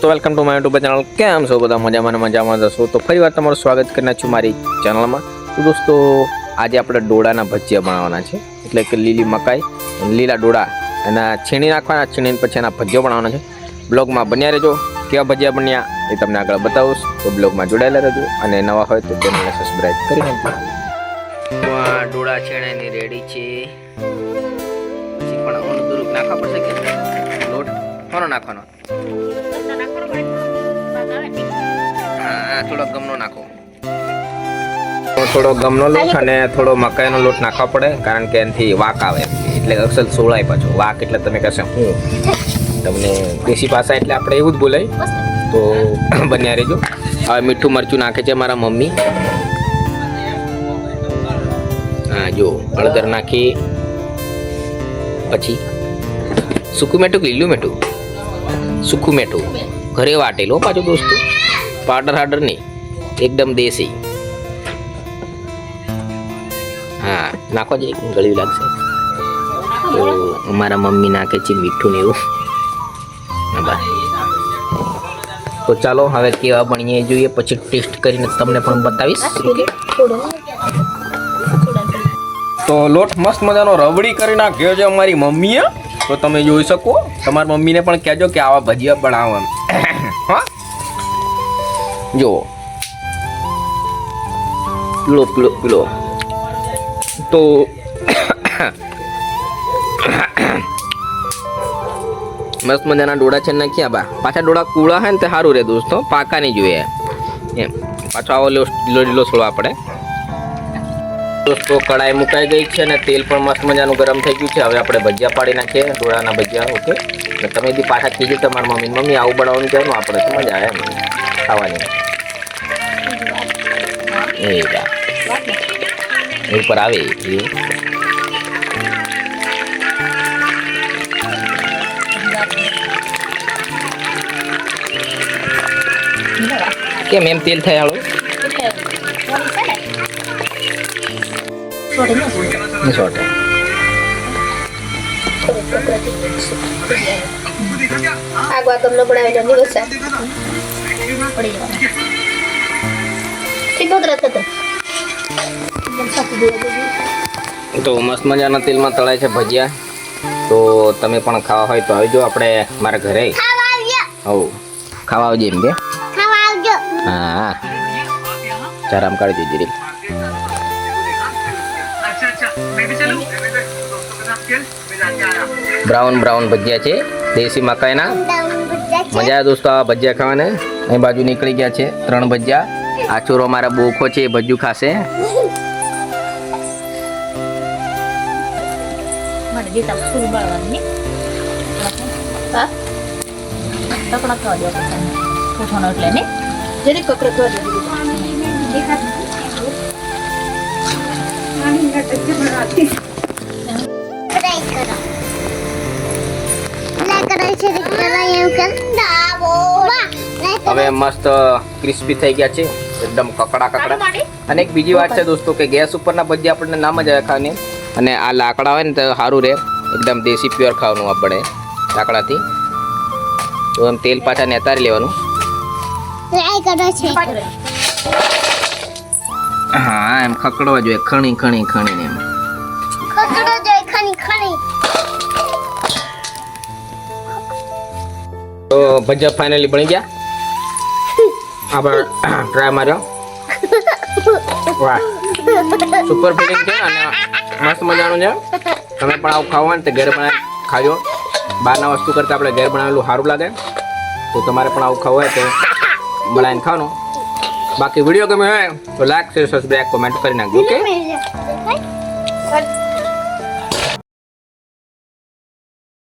દોસ્તો welcome to my YouTube channel કેમ છો બધા? મજામાં મજામાં જશો તો ફરી વાર તમારું સ્વાગત કરીને છું મારી ચેનલમાં તો દોસ્તો, આજે આપણે ડોડાના ભજીયા બનાવવાના છે. એટલે કે લીલી મકાઈ, લીલા ડોડા એના છીણી નાખવાના, છીણીને પછી એના ભજીયો બનાવવાના છે. બ્લોગમાં બન્યા રહેજો. કેવા ભજીયા બન્યા એ તમને આગળ બતાવીશ. તો બ્લોગમાં જોડાયેલા રહેજો અને નવા હોય તો ચેનલને સબસ્ક્રાઈબ કરી નાખજો. ડોડા છીણાની રેડી છે. પણ ઓનું નાખવા પડશે કે લોટ? કોનો નાખવાનો. થોડો ગમનો નાખો. થોડો ગમનો લોટ અને થોડો મકાઈનો લોટ નાખવા પડે, કારણ કે એનાથી વાક આવે. એટલે અક્ષર સોળાય પાછો. વાક એટલે તમે કહેશો હું. તમને દેશી ભાષા એટલે આપણે એવું જ બોલાય. તો બન્યા રહેજો. હવે મીઠું મરચું નાખે છે મારા મમ્મી. હા, જો, હળદર નાખી. પછી સૂકું મેઠું લીલું મેઠું? સૂકું મેઠું. ઘરે વાટેલો પાછું દોસ્તો. પાવડર હાડર નહીં એકદમ દેશી હા નાખો જ ગળ્યું લાગશે તો અમારા મમ્મી નાખે છે મીઠું ને એવું તો ચાલો હવે કેવા બનીએ જોઈએ પછી ટેસ્ટ કરીને તમને પણ બતાવીશ તો લોટ મસ્ત મજાનો રબડી કરી નાખ્યો છે અમારી મમ્મીએ. તો તમે જોઈ શકો તમારી મમ્મીને પણ કહેજો કે આવા ભજીયા બનાવો એમ. હા? જો. પીળો પીળો પીળો તો મસ્ત મજાના ડોળા છે નાખ્યા બા? પાછા ડોળા કૂળા હોય ને તે સારું રહે દોસ્તો. પાકા નહીં જોઈએ. એમ. પાછો આવો લીલો લીલો છોડવા આપણે. દોસ્તો કડાઈ મુકાઈ ગઈ છે અને તેલ પણ મસ્ત મજાનું ગરમ થઈ ગયું છે. હવે આપણે ભજીયા પાડી નાખીએ ડોળાના ભજીયા ઓકે? તમે બી પાછા કીધું તમારા મમ્મી મમ્મી, આવું બનાવવાનું કહેવાનું? આપણે તો મજા આવે ખાવાની. ઉપર આવે. કેમ એમ તેલ થાય આગવા તમને બનાવેલો દિવસ છે. પડી જવાનો. તો. મસ્ત મજાના તેલમાં તળાય છે ભજીયા. તો તમે પણ ખાવા હોય તો આવજો આપણે મારા ઘરે. હવ. ખાવા આવજો એમ કે? હા ચારામ કાઢી દીધી બ્રાઉન બ્રાઉન ભજીયા છે દેશી મકાઈના. મજા આવે દોસ્તો આ ભજીયા ખાવાને. અહીં બાજુ નીકળી ગયા છે ત્રણ ભજીયા. આ ચોરો મારા બોખો છે એ ભજ્યું ખાશે. મને જીતા ફૂલ બાળવાની. હા? તકડા થવા દો પૂછવાનો એટલે ને? જરી કકડો થવા દો. હવે મસ્ત ક્રિસ્પી થઈ ગયા છે. એકદમ કકડા કકડા. અને એક બીજી વાત છે દોસ્તો કે ગેસ ઉપરના ભજીયા આપણને નામ જ આવે ખાવાની અને આ લાકડા હોય ને તો સારું રહે. એકદમ દેશી પ્યોર ખાવાનું આપણે લાકડાથી. તો એમ તેલ પાછા નેતારી લેવાનું. હા એમ ખકડવા જોઈએ. ખણી ખણી ખણીને એમ. તો ભજીયા ફાઇનલી બની ગયા. આપણે ટ્રાય માર્યો. વાહ. સુપર ફિલિંગ છે અને મસ્ત મજાનું છે. તમે પણ આવું ખાવા ને તે ઘરે બનાવી ખાજો. બહારના વસ્તુ કરતાં આપણે ઘર બનાવેલું સારું લાગે. તો તમારે પણ આવું ખાવું હોય તો બનાવીને ખાવાનું. બાકી વીડિયો ગમે હોય તો લાઈક શેર સબસ્ક્રાઈબ કોમેન્ટ કરી નાખજો ઓકે